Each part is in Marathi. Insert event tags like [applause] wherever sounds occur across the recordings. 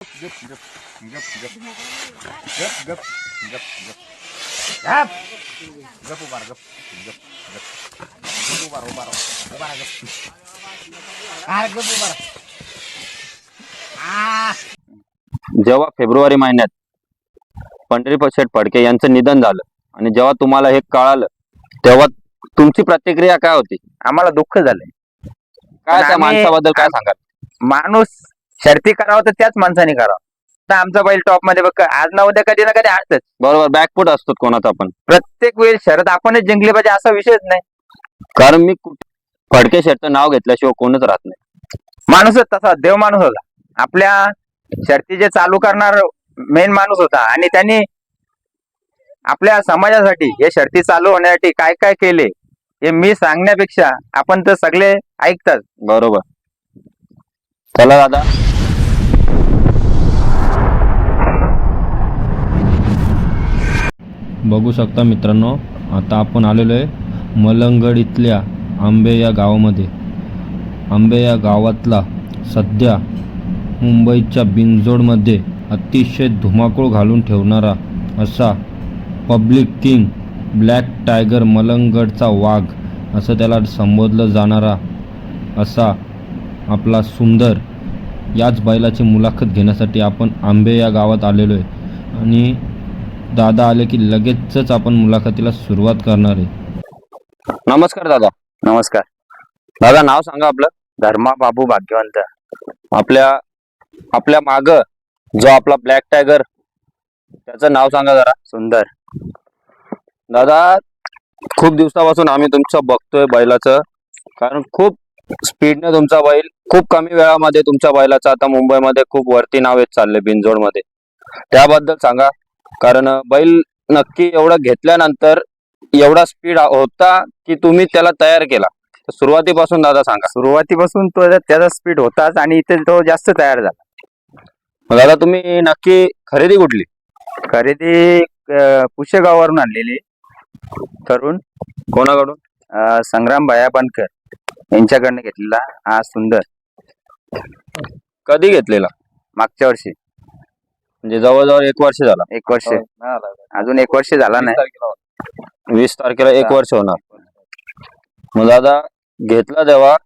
गप गप गप गप गप गप गप गप गप गप उभा राहा, गप गप गप गप उभा राहा, उभा राहा, उभा राहा, गप गप उभा राहा. आ जेव्हा फेब्रुवारी महिन्यात पंढरीप शेठ फडके यांचं निधन झालं आणि जेव्हा तुम्हाला हे कळालं तेव्हा तुमची प्रतिक्रिया काय होती आम्हाला दुःख झालंय काय त्या माणसाबद्दल काय सांगाल माणूस शर्ती करावं तर त्याच माणसाने करावं. तर आमचा बैल टॉपमध्ये बघ आज ना उद्या कधी ना कधी असतच. बरोबर बॅकफूट असतो कोणाचा पण. प्रत्येक वेळी शरद आपणच जिंकली पाहिजे असा विषयच नाही. कारण मी कुठ- फडके शेठचं नाव घेतल्याशिवाय कोणच राहत नाही. माणूसच तसा देव माणूस होता. आपल्या शर्ती जे चालू करणार मेन माणूस होता. आणि त्यांनी आपल्या समाजासाठी हे शर्ती चालू होण्यासाठी काय काय केले हे मी सांगण्यापेक्षा आपण तर सगळे ऐकतात. बरोबर. चला दादा. बघू शकता मित्रांनो आता आपण आलेलो आहे मलंगड इथल्या आंबे या गावामध्ये. आंबे या गावातला सध्या मुंबईच्या बिनजोडमध्ये अतिशय धुमाकूळ घालून ठेवणारा असा पब्लिक किंग ब्लॅक टायगर मलंगडचा वाघ असं त्याला संबोधलं जाणारा असा आपला सुंदर याच बैलाची मुलाखत घेण्यासाठी आपण आंबे या गावात आलेलो आहे. आणि दादा आले की लगेचच आपण मुलाखतीला सुरुवात करणार आहे. नमस्कार दादा. नमस्कार. दादा नाव सांगा आपलं. धर्मा बाबू भाग्यवंत. आपल्या आपल्या माग जो आपला ब्लॅक टायगर त्याचं नाव सांगा जरा. सुंदर. दादा खूप दिवसापासून आम्ही तुमचं बघतोय बैलाचं. कारण खूप स्पीडने तुमचा बैल खूप कमी वेळामध्ये तुमच्या बैलाचं आता मुंबईमध्ये खूप वरती नाव येत चाललंय बिनजोडमध्ये त्याबद्दल सांगा. कारण बैल नक्की एवढं घेतल्यानंतर एवढा स्पीड होता की तुम्ही त्याला तयार केला. तर सुरुवातीपासून दादा सांगा. सुरुवातीपासून तो त्याचा स्पीड होताच आणि इथे तो जास्त तयार झाला. मग दादा तुम्ही नक्की खरेदी कुठली? खरेदी पुशेगाववरून आणलेली. तरुण. कोणाकडून? संग्राम भया बनकर. यांच्याकडनं घेतलेला हा सुंदर. कधी घेतलेला? मागच्या वर्षी. म्हणजे जवळजवळ एक वर्ष झाला. एक वर्ष. अजून एक वर्ष झाला नाही. वीस तारखेला एक वर्ष होणार. मग दादा घेतला तेव्हा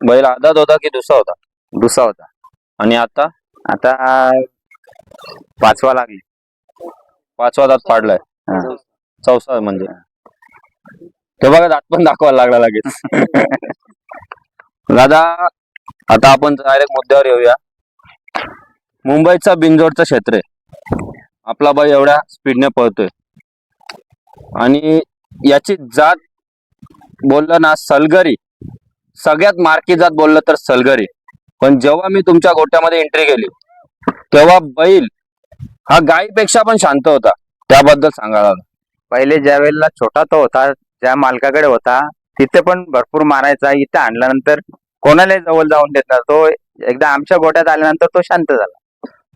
बैल आदात होता की दुसरा होता? दुसरा होता. आणि आता? आता पाचवा लागली. पाचवा दात पाडलाय. हा. चौसा म्हणजे. ते बघा दात पण दाखवायला लागला लगेच. [laughs] दादा आता आपण डायरेक्ट मुद्द्यावर येऊया. मुंबईचा बिनजोडचं क्षेत्र आहे. आपला बाई एवढ्या स्पीडने पळतोय. आणि याची जात बोललं ना सलगरी. सगळ्यात मार्की जात बोललं तर सलगरी. पण जेव्हा मी तुमच्या गोट्यामध्ये एंट्री केली तेव्हा बैल हा गायीपेक्षा पण शांत होता. त्याबद्दल सांगा पहिले ज्या वेळेला छोटा तो होता ज्या मालकाकडे होता तिथे पण भरपूर मारायचा इथे आणल्यानंतर कोणालाही जवळ जाऊन देत नव्हता. तो एकदा आमच्या गोट्यात आल्यानंतर तो शांत झाला.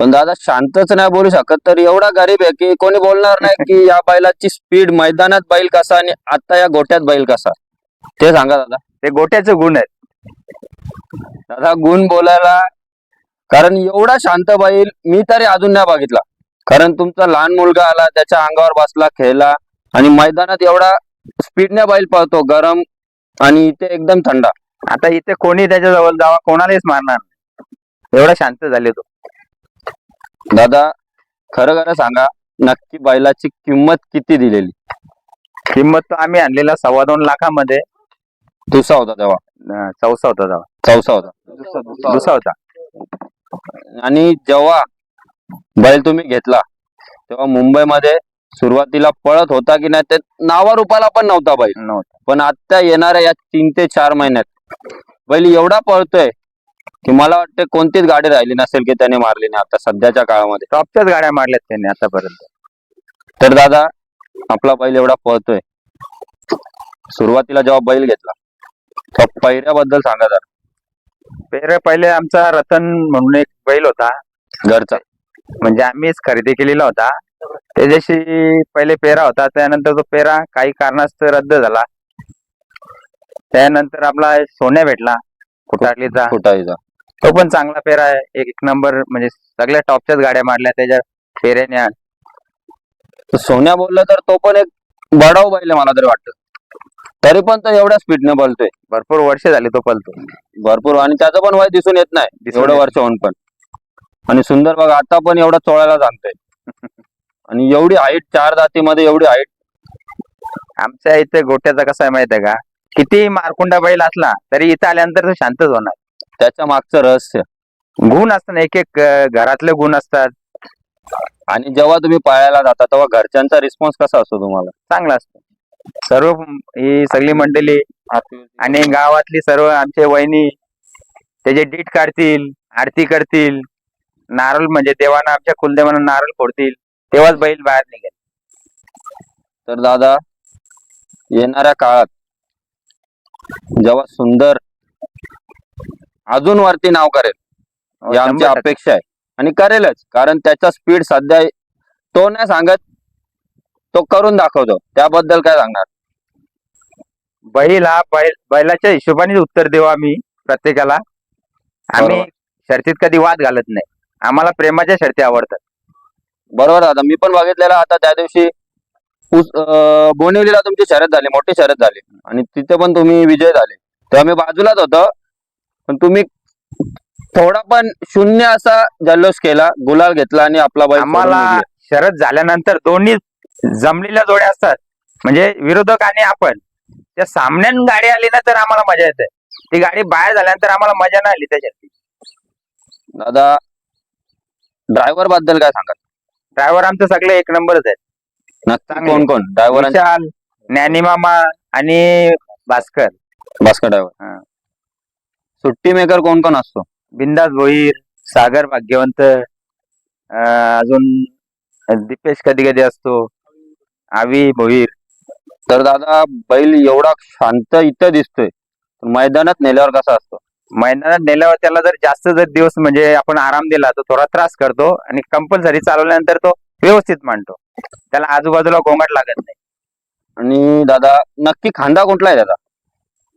पण दादा शांतच नाही बोलू शकत तर एवढा गरीब आहे की कोणी बोलणार नाही की या बैलाची स्पीड मैदानात बैल कसा आणि आता या गोट्यात बैल कसा? ते सांगा दादा. ते गोट्याचे गुण आहेत. दादा गुण बोलायला कारण एवढा शांत बैल मी तरी अजून नाही बघितला. कारण तुमचा लहान मुलगा आला त्याच्या अंगावर बसला खेळला आणि मैदानात एवढा स्पीडने बैल पळतो गरम आणि इथे एकदम थंडा. आता इथे कोणी त्याच्याजवळ जावा कोणालाच मारणार नाही. एवढा शांत झाले तो. दादा खरं खरं सांगा नक्की बैलाची किंमत किती दिलेली? किंमत तो आम्ही आणलेला सव्वा दोन लाखामध्ये. तुसा होता तेव्हा. अं, चौसा होता तेव्हा. चौसा होता. दुसरा होता. आणि जेव्हा बैल तुम्ही घेतला तेव्हा मुंबईमध्ये सुरुवातीला पळत होता की नाही ते नावारूपाला पण नव्हता बैल. नव्हता. पण आता येणाऱ्या या तीन ते चार महिन्यात बैल एवढा पळतोय की मला वाटतं कोणतीच गाडी राहिली नसेल की त्याने मारली नाही आता सध्याच्या काळामध्ये. टॉपच्याच गाड्या मारल्यात त्यांनी आतापर्यंत. तर दादा आपला बैल एवढा पळतोय. सुरुवातीला जेव्हा बैल घेतला तेव्हा पहिऱ्याबद्दल सांगा जरा. पेरे पहिले आमचा रतन म्हणून एक बैल होता. घरचा. म्हणजे आम्हीच खरेदी केलेला होता. त्याच्याशी पहिले पेरा होता. त्यानंतर तो पेरा काही कारणास्तव रद्द झाला. त्यानंतर आपला सोन्या भेटला. कुटारलीचा फुटाईचा तो पण चांगला फेरा आहे. एक एक नंबर म्हणजे सगळ्या टॉपच्याच गाड्या मारल्या. त्याच्या फेऱ्याने तर सोन्या बोललं तर तो पण एक बडाव बैल मला तरी वाटतं. तरी पण तो एवढ्या स्पीडने बोलतोय भरपूर वर्ष झाली तो पलतो भरपूर आणि त्याचं पण वय दिसून येत नाही. एवढं वर्ष होऊन पण. आणि सुंदर बघा आता पण एवढा चोळायला जाणतोय [laughs] आणि एवढी हाईट चार जातीमध्ये एवढी हाईट आमच्या इथे गोट्याचा कसा आहे माहिती आहे का? किती मारकुंडा बैल असला तरी इथं आल्यानंतर तो शांतच होणार. त्याच्या मागचं रहस्य. गुण असतात ना एक एक घरातले गुण असतात. आणि जेव्हा तुम्ही पाळायला जाता तेव्हा घरच्यांचा रिस्पॉन्स कसा असतो तुम्हाला? चांगला असतो. सर्व ही सगळी मंडळी आणि गावातली सर्व आमचे वहिनी त्याचे डीट काढतील आरती करतील नारळ म्हणजे देवाना आमच्या कुलदेवाना नारळ फोडतील तेव्हाच बैल बाहेर निघेल. तर दादा येणाऱ्या काळात जेव्हा सुंदर अजून वरती नाव करेल ही आमची शंभर टक्के. अपेक्षा आहे. आणि करेलच कारण त्याचा स्पीड सध्या तो नाही सांगत तो करून दाखवतो. त्याबद्दल काय सांगणार? बैल हा बैल बैलाच्या हिशोबाने उत्तर देऊ आम्ही प्रत्येकाला. आम्ही. शर्तीत कधी वाद घालत नाही. आम्हाला प्रेमाच्या शर्ती आवडतात. बरोबर दादा. मी पण बघितलेलं आता त्या दिवशी बोनिवलीला तुमची शर्यत झाली मोठी शर्यत झाली. आणि तिथे पण तुम्ही विजय झाले. तेव्हा मी बाजूलाच होतो. पण तुम्ही थोडा पण शून्य असा जल्लोष केला गुलाल घेतला आणि आपला बैल सोडून आम्हाला. शरद झाल्यानंतर दोन्ही जमलेल्या जोड्या असतात. म्हणजे विरोधक आणि आपण. त्या सामन्यान गाडी आली ना तर आम्हाला मजा येते. ती गाडी बाहेर झाल्यानंतर आम्हाला मजा नाही आली त्याच्यात. दादा ड्रायव्हरबद्दल काय सांगाल? ड्रायव्हर आमचे सगळे एक नंबरच आहेत. नक्की चांगले. कोण कोण? ड्रायव्हर विशाल ज्ञानी मामा आणि भास्कर. भास्कर ड्रायव्हर हा. सुट्टी मेकर कोण कोण असतो? बिंदास भोईर सागर भाग्यवंत अं, अजून दीपेश कधी कधी असतो. आवी भोईर. तर दादा बैल एवढा शांत इथं दिसतोय. मैदानात नेल्यावर कसा असतो? मैदानात नेल्यावर त्याला जर जास्त जर दिवस म्हणजे आपण आराम दिला तर थोडा त्रास करतो आणि कंपल्सरी चालवल्यानंतर तो व्यवस्थित मांडतो. त्याला आजूबाजूला गोंगाट लागत नाही. आणि दादा नक्की खांदा कुठला आहे दादा?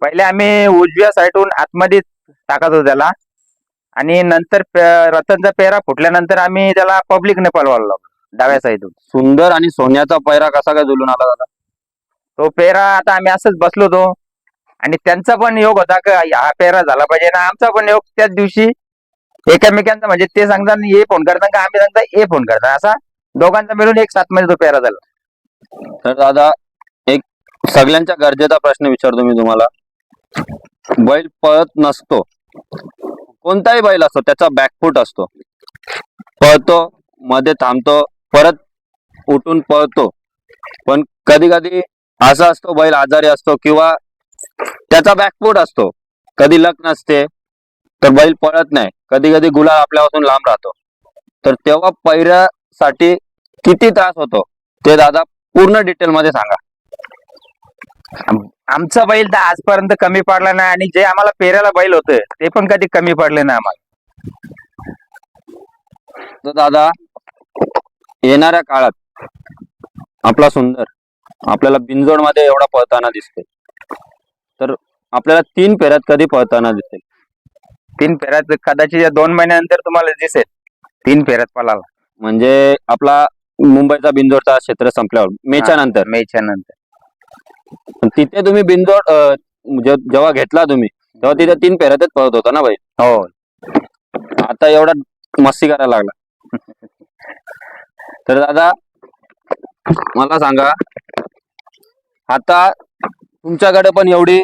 पहिले आम्ही उजव्या साईडहून आतमध्ये टाकत होतो त्याला. आणि नंतर पे- रतनचा पेरा फुटल्यानंतर आम्ही त्याला पब्लिकने पळवायला लागलो डाव्या साईडून सुंदर आणि सोन्याचा पैरा कसा काय जुलून आला दादा? तो पेरा आता आम्ही असंच बसलो होतो. आणि त्यांचा पण योग होता का हा पेरा झाला पाहिजे ना आमचा पण योग त्याच दिवशी एकामेकांचा म्हणजे ते सांगतात ए फोन करतात का? आम्ही सांगता ए फोन करता. असा दोघांचा मिळून एक साथमध्ये तो पेरा झाला. तर दादा एक सगळ्यांच्या गरजेचा प्रश्न विचारतो मी तुम्हाला. बैल पळत नसतो. कोणताही बैल असतो त्याचा बॅकफूट असतो. पळतो मध्ये थांबतो परत उठून पळतो. पण कधी कधी असा असतो बैल आजारी असतो किंवा त्याचा बॅकफूट असतो. कधी लक नसते तर बैल पळत नाही. कधी कधी गुलाल आपल्यापासून लांब राहतो. तर तेव्हा पैऱ्यासाठी किती त्रास होतो ते दादा पूर्ण डिटेल मध्ये सांगा. आमचा बैल तर आजपर्यंत कमी पडला नाही आणि जे आम्हाला पेऱ्याला बैल होते ते पण कधी कमी पडले नाही आम्हाला. दादा येणाऱ्या काळात आपला सुंदर आपल्याला बिनजोडमध्ये एवढा पळताना दिसते तर आपल्याला तीन पेरात कधी पळताना दिसेल? तीन पेरात कदाचित या दोन महिन्यानंतर तुम्हाला दिसेल तीन पेरात पळाला. म्हणजे आपला मुंबईचा बिनजोडचा क्षेत्र संपल्यावर मेच्या नंतर. मेच्या नंतर. तिथे तुम्ही जे- जेव्हा घेतला तुम्ही तेव्हा तिथे तीन फेऱ्यातच पळत होता ना भाई? हो. आता एवढा मस्ती करायला लागला. तर दादा मला सांगा आता तुमच्याकडे पण एवढी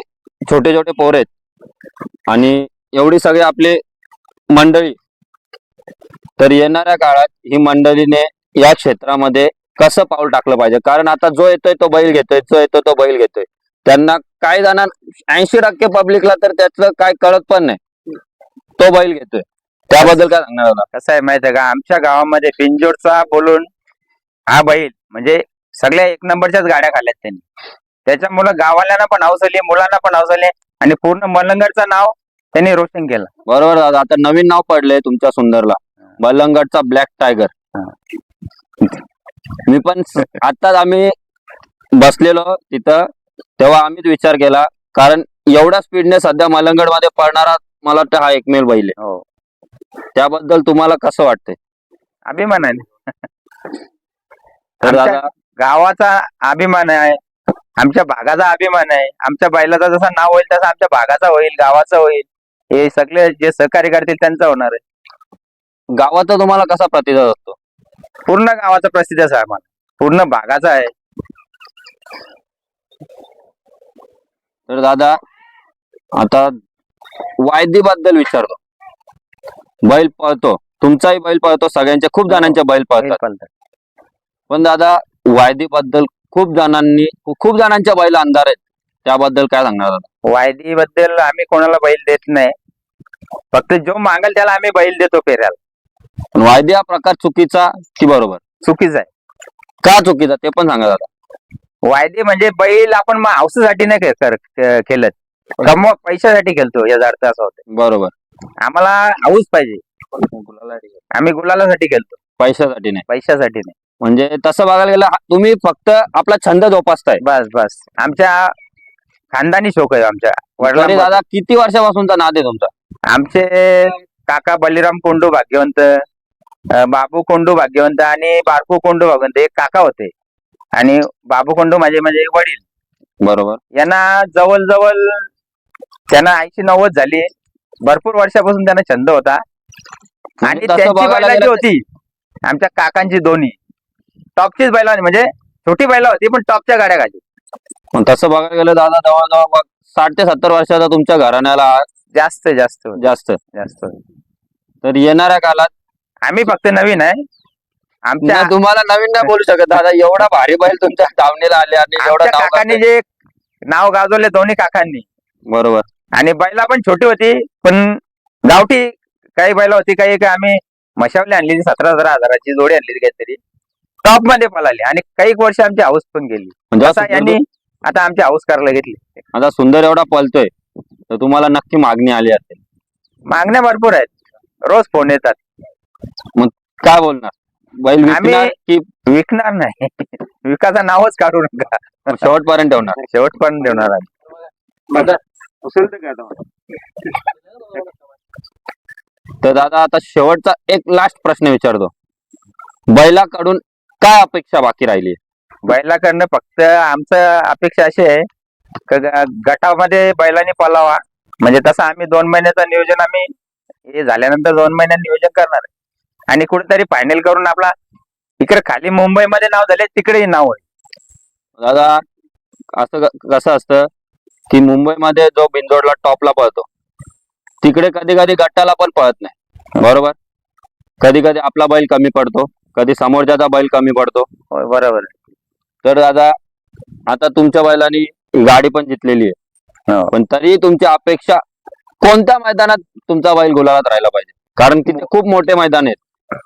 छोटे छोटे पोर आहेत आणि एवढी सगळी आपली मंडळी तर येणाऱ्या काळात ही मंडळीने या क्षेत्रामध्ये कसं पाऊल टाकलं पाहिजे? कारण आता जो येतोय तो बैल घेतोय जो येतोय तो बैल घेतोय. त्यांना काय जाणार ऐंशी टक्के पब्लिकला तर त्यातलं काय कळत पण नाही. तो बैल घेतोय. त्याबद्दल काय सांगणार दादा कसं आहे माहिती आहे का? आमच्या गावामध्ये बिनजोडचा बोलून हा बैल म्हणजे सगळ्या एक नंबरच्याच गाड्या खाल्ल्यात त्यांनी. त्याच्यामुळं गावाल्यांना पण हौसले मुलांना पण हौसले आणि पूर्ण मलंगडचं नाव त्यांनी रोशन केलं. बरोबर दादा आता नवीन नाव पडलंय तुमच्या सुंदरला. मलंगडचा ब्लॅक टायगर मी पण आताच आम्ही बसलेलो तिथं. तेव्हा आम्हीच विचार केला कारण एवढ्या स्पीडने सध्या मलंगडमध्ये पडणारा मला वाटतं हा एकमेव बैल आहे. हो. त्याबद्दल तुम्हाला कसं वाटतंय? अभिमान आहे. तर दादा गावाचा अभिमान आहे. आमच्या भागाचा अभिमान आहे. आमच्या बैलाचा जसा नाव होईल तसा आमच्या भागाचा होईल गावाचा होईल. हे सगळे जे सहकार्य करतील त्यांचा होणार आहे. गावाचा तुम्हाला कसा प्रतिसाद असतो? पूर्ण गावाचा प्रसिद्ध आहे आम्हाला. पूर्ण भागाचा आहे. तर दादा आता वायदी बद्दल विचारतो. बैल पळतो. तुमचाही बैल पळतो सगळ्यांच्या खूप जणांच्या बैल पळतात. पळतात. पण दादा वायदी बद्दल खूप जणांनी खूप जणांच्या बैल अंधार आहेत. त्याबद्दल काय सांगणार दादा? वायदी बद्दल आम्ही कोणाला बैल देत नाही. फक्त जो मागेल त्याला आम्ही बैल देतो फेऱ्याला पण वायदी हा प्रकार चुकीचा की बरोबर? चुकीचं आहे. का चुकीचा? ते पण सांगा दादा. वायदे म्हणजे बैल आपण मग हौसेसाठी नाही के- कर- के- खेळत. कमवा पैशासाठी खेळतो याचा अर्थ असा होतो. बरोबर. आम्हाला हाऊस पाहिजे. आम्ही गुलालासाठी खेळतो. पैशासाठी नाही. पैशासाठी नाही. म्हणजे तसं बघायला गेलं हा- तुम्ही फक्त आपला छंद जोपासताय. बस बस. आमच्या खानदानी शोक आहे आमच्या. तरी वडिलांपासून. दादा किती वर्षापासूनचा नाद आहे तुमचा? आमचे काका बलिराम कोंडू भाग्यवंत बाबू कोंडू भाग्यवंत आणि बारकू कोंडू भाग्यवंत एक काका होते. आणि बाबू कोंडू माझे म्हणजे वडील. बरोबर. यांना जवळजवळ त्यांना ऐंशी नव्वद झाली. भरपूर वर्षापासून त्यांना छंद होता. आणि म्हणजे तसं त्यांची बघायला बैला जी गेलं होती. आमच्या काकांची दोन्ही. टॉपचीच बैला होती म्हणजे छोटी बैला होती पण टॉपच्या गाड्या गाडी पण तसं बघायला गेलं दादा जवळजवळ साठ ते सत्तर वर्षाचा तुमच्या घराण्याला जास्त जास्त. जास्त. जास्त. तर येणाऱ्या काळात आम्ही फक्त नवीन आहे. आमच्या तुम्हाला नवीन नाही बोलू शकत दादा. एवढा भारी बैल तुमच्या दावणीला आले आणि एवढा आमच्या नाव काकांनी. जे नाव गाजवले दोन्ही काकांनी. बरोबर. आणि बैला पण छोटी होती पण गावठी काही बैला होती काही काही आम्ही मशावली आणली सतरा सतरा हजाराची जोडी आणली काहीतरी. टॉपमध्ये पळाली आणि काही वर्ष आमची हाऊस पण गेली. म्हणजे सुंदर- यांनी आता आमची हाऊस करायला घेतली. आता सुंदर एवढा पळतोय तर तुम्हाला नक्की मागणी आली असेल. मागण्या भरपूर आहेत. रोज फोन येतात. काय बोलणार? बैल आम्ही- विकणार की विकणार नाही. विकाचं नावच काढू नका. शेवटपर्यंत ठेवणार. शेवट पण देणार आम्ही तर दादा आता शेवटचा एक लास्ट प्रश्न विचारतो. बैलाकडून काय अपेक्षा बाकी राहिली? बैलाकडनं फक्त आमचं अपेक्षा अशी आहे गटामध्ये बैलांनी पलावा. म्हणजे तसं आम्ही दोन महिन्याचं नियोजन आम्ही हे झाल्यानंतर दोन महिन्यात नियोजन करणार आहे. आणि कुठेतरी फायनल करून आपला इकडे खाली मुंबईमध्ये नाव झाले तिकडेही नाव होईल दादा असं कसं असतं की मुंबईमध्ये जो बिंदोडला टॉपला पळतो तिकडे कधी कधी गट्टाला पण पळत नाही. बरोबर? कधी कधी आपला बैल कमी पडतो कधी समोरच्याचा बैल कमी पडतो. बरोबर तर दादा आता तुमच्या बैलांनी गाडी पण जितलेली आहे. हो. पण तरी तुमची अपेक्षा कोणत्या मैदानात तुमचा बैल गुलाबात राहिला पाहिजे? कारण की खूप मोठे मैदान आहेत.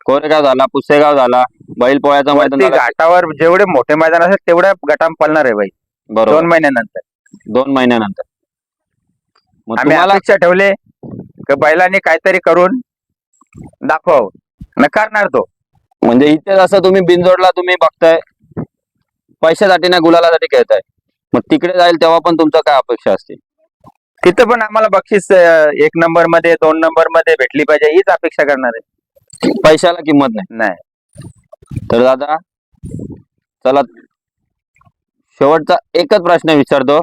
कोरेगाव झाला पुसेगाव झाला बैल पोळ्याचं मैदान झालं. घाटावर जेवढे मोठे मैदान असेल तेवढ्या गटाम पळणार आहे बाई बरोबर. दोन महिन्यानंतर. दोन महिन्यानंतर. मग आम्ही तुम्हाला अपेक्षा ठेवले की बैलांनी काहीतरी करून दाखवावं. न करणार तो. म्हणजे इथे जसं तुम्ही बिनजोडला तुम्ही बघताय पैशासाठी नाही गुलालासाठी खेळताय. मग तिकडे जाईल तेव्हा पण तुमचं काय अपेक्षा असते? तिथं पण आम्हाला बक्षीस एक नंबरमध्ये दोन नंबरमध्ये भेटली पाहिजे हीच अपेक्षा करणार आहे. पैशाला किंमत नाही. नाही. तर दादा चला शेवटचा एकच प्रश्न विचारतो.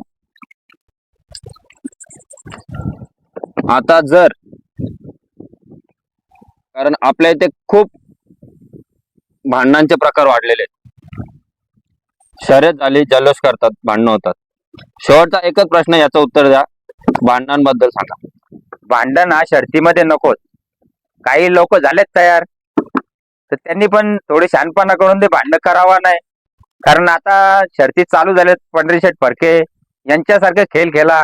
आता जर कारण आपल्या इथे खूप भांडणांचे प्रकार वाढलेले आहेत. शर्यत झाली जल्लोष करतात भांडणं होतात. शेवटचा एकच प्रश्न याचं उत्तर द्या. भांडणांबद्दल सांगा. भांडण हा शर्तीमध्ये नकोच. काही लोक झालेत तयार तर त्यांनी पण थोडे शानपणा करून ते भांडण करावा नाही. कारण आता शर्ती चालू झालेत पंढरी शेठ फडके यांच्यासारखे खेळ खेळा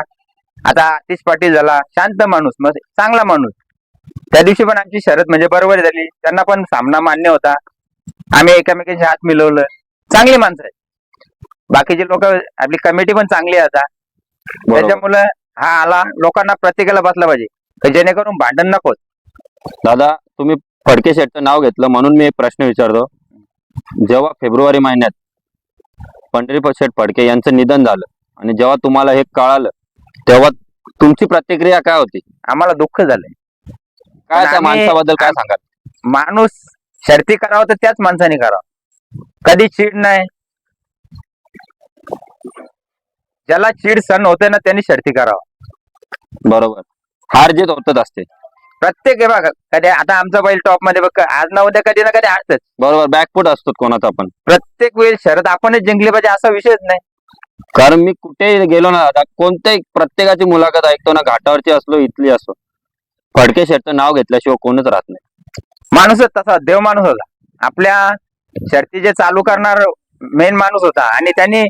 आता आतिश पाटील झाला शांत माणूस मग चांगला माणूस. त्या दिवशी पण आमची शरद म्हणजे बरोबर झाली. त्यांना पण सामना मान्य होता. आम्ही एकामेकांचे हात मिळवलं चांगली माणसं आहेत. बाकीचे लोक आपली कमिटी पण चांगली आहे आता. त्याच्यामुळं हा आला. लोकांना प्रत्येकाला बसला पाहिजे. जेणेकरून भांडण नकोच दादा तुम्ही फडके शेठचं नाव घेतलं म्हणून मी एक प्रश्न विचारतो. जेव्हा फेब्रुवारी महिन्यात पंढरीपत शेठ फडके यांचं निधन झालं आणि जेव्हा तुम्हाला हे कळालं तेव्हा तुमची प्रतिक्रिया काय होती? आम्हाला दुःख झालंय. काय त्या माणसाबद्दल काय सांगाल? माणूस शर्ती करावं तर त्याच माणसाने करावं. कधी चीड नाही ज्याला चीड सण होते ना त्यांनी शर्ती करावं. बरोबर. हार जीत होतच असते. प्रत्येक हे बघा कधी आता आमचा बैल टॉपमध्ये बघ आज ना उद्या कधी ना कधी असतच. बरोबर बॅकफूट असतो कोणाचा पण. प्रत्येक वेळी शरद आपणच जिंकली पाहिजे असा विषयच नाही. कारण मी कुठेही गेलो ना कोणत्याही प्रत्येकाची मुलाखत ऐकतो ना घाटावरची असलो इथली असो. फडके शेटचं नाव घेतल्याशिवाय कोणच राहत नाही. माणूसच तसा देव माणूस होता. आपल्या शर्ती जे चालू करणार मेन माणूस होता. आणि त्यांनी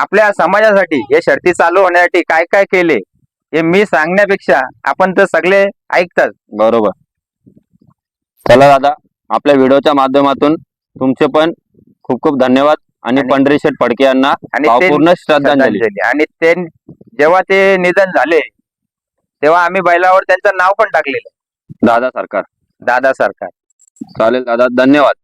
आपल्या समाजासाठी हे शर्ती चालू होण्यासाठी काय काय केले हे मी सांगण्यापेक्षा आपण तर सगळे ऐकतात. बरोबर. चला दादा आपल्या व्हिडिओच्या माध्यमातून तुमचे पण खूप खूप धन्यवाद आणि पंढरी शेठ फडके यांना आणि श्रद्धांजली. श्रद्धांजली. आणि ते जेव्हा ते निधन झाले तेव्हा आम्ही बैलावर त्यांचं नाव पण टाकलेलं. दादा सरकार. दादा सरकार. चालेल दादा धन्यवाद.